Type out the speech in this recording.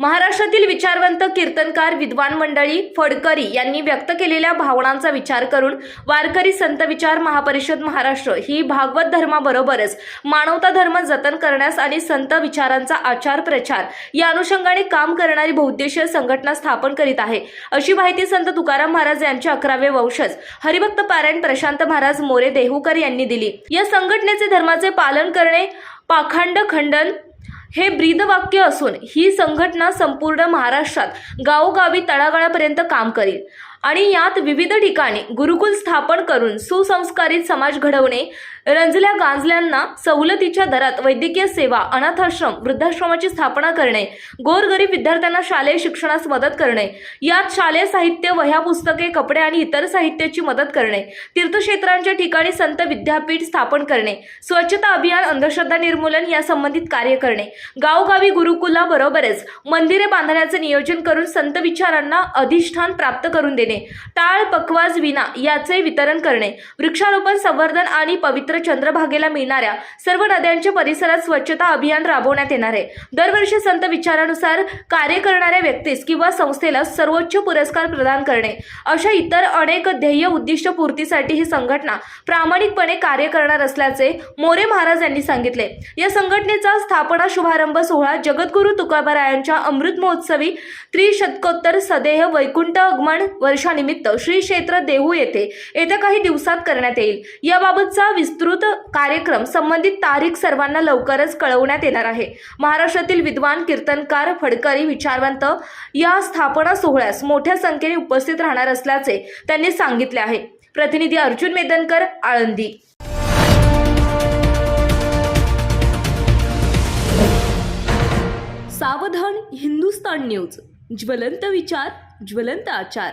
महाराष्ट्रातील विचारवंत कीर्तनकार विद्वान मंडळी फडकरी यांनी व्यक्त केलेल्या भावनांचा विचार करून वारकरी संत विचार महापरिषद महाराष्ट्र ही भागवत धर्माबरोबरच मानवता धर्म जतन करण्यास आणि संत विचारांचा आचार प्रचार या अनुषंगाने काम करणारी बहुद्देशीय संघटना स्थापन करीत आहे. अशी माहिती संत तुकाराम महाराज यांचे अकरावे वंशज हरिभक्त पारायण प्रशांत महाराज मोरे देहूकर यांनी दिली. या संघटनेचे धर्माचे पालन करणे पाखंड खंडन हे ब्रीदवाक्य असून ही संघटना संपूर्ण महाराष्ट्रात गावोगावी तळागाळापर्यंत काम करेल. आणि यात विविध ठिकाणी गुरुकुल स्थापन करून सुसंस्कारित समाज घडवणे रंजल्या गांजल्यांना सवलतीच्या दरात वैद्यकीय सेवा अनाथाश्रम वृद्धाश्रमाची स्थापना करणे गोरगरीब विद्यार्थ्यांना शालेय शिक्षणास मदत करणे यात शालेय साहित्य वह्या पुस्तके कपडे आणि इतर साहित्याची मदत करणे तीर्थक्षेत्रांच्या ठिकाणी संत विद्यापीठ स्थापन करणे स्वच्छता अभियान अंधश्रद्धा निर्मूलन या संबंधित कार्य करणे. गावोगावी गुरुकुलाबरोबरच मंदिरे बांधण्याचे नियोजन करून संत विचारांना अधिष्ठान प्राप्त करून देणे. टाळ पकवाज विना याचे वितरण करणे. वृक्षारोपण संवर्धन आणि पवित्र चंद्रभागेला मिळणाऱ्या सर्व नद्यांच्या परिसरात स्वच्छता अभियान राबवण्यात येणार आहे. दरवर्षी संत विचारानुसार कार्य करणाऱ्या व्यक्तीस किंवा संस्थेला सर्वोच्च पुरस्कार प्रदान करणे. अशा इतर अनेक ध्येय उद्दिष्ट पूर्तीसाठी ही संघटना प्रामाणिकपणे कार्य करणार असल्याचे मोरे महाराज यांनी सांगितले. या संघटनेचा स्थापना शुभारंभ सोहळा जगद्गुरु तुकाबारायांच्या अमृत महोत्सवी त्रिशतकोत्तर सदेह वैकुंठ आगमन वर्षानिमित्त श्री क्षेत्र देहू येथे येत्या काही दिवसात करण्यात येईल. याबाबतचा विस्तृत कार्यक्रम संबंधित तारीख सर्वांना लवकरच कळवण्यात येणार आहे. महाराष्ट्रातील विद्वान कीर्तनकार फडकरी विचारवंत या स्थापना सोहळ्यास मोठ्या संख्येने उपस्थित राहणार असल्याचे त्यांनी सांगितले आहे. प्रतिनिधी अर्जुन मेदनकर आळंदी. सावधान हिंदुस्तान न्यूज. ज्वलंत विचार ज्वलंत आचार.